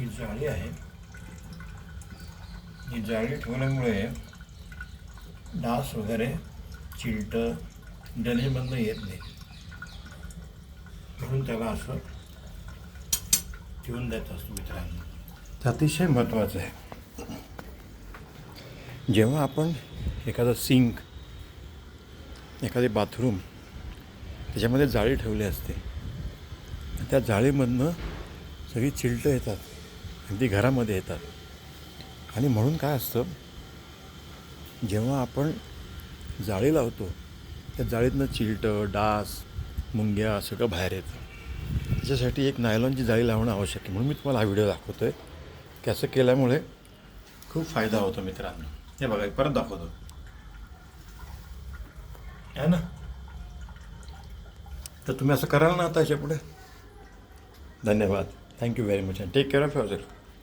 ही जाळी आहे. ही जाळी ठेवल्यामुळे डास वगैरे चिलटं ड्रेनेजमधनं येत नाही. म्हणून त्याला असं ठेवून द्यायचं असतो मित्रांनो. ते अतिशय महत्त्वाचं आहे. जेव्हा आपण एखादं सिंक एखादे बाथरूम त्याच्यामध्ये जाळी ठेवली असते त्या जाळीमधनं सगळी चिलटं येतात. अगदी घरामध्ये येतात. आणि म्हणून काय असतं जेव्हा आपण जाळी लावतो त्या जाळीतनं चिलटं डास मुंग्या सगळं बाहेर येतं. त्याच्यासाठी एक नायलॉनची जाळी लावणं आवश्यक आहे. म्हणून मी तुम्हाला हा व्हिडिओ दाखवतो आहे की असं केल्यामुळे खूप फायदा होतो मित्रांनो. हे बघा परत दाखवतो. आहे ना? तर तुम्ही असं कराल ना आता याच्यापुढे धन्यवाद. Thank you very much and take care of yourself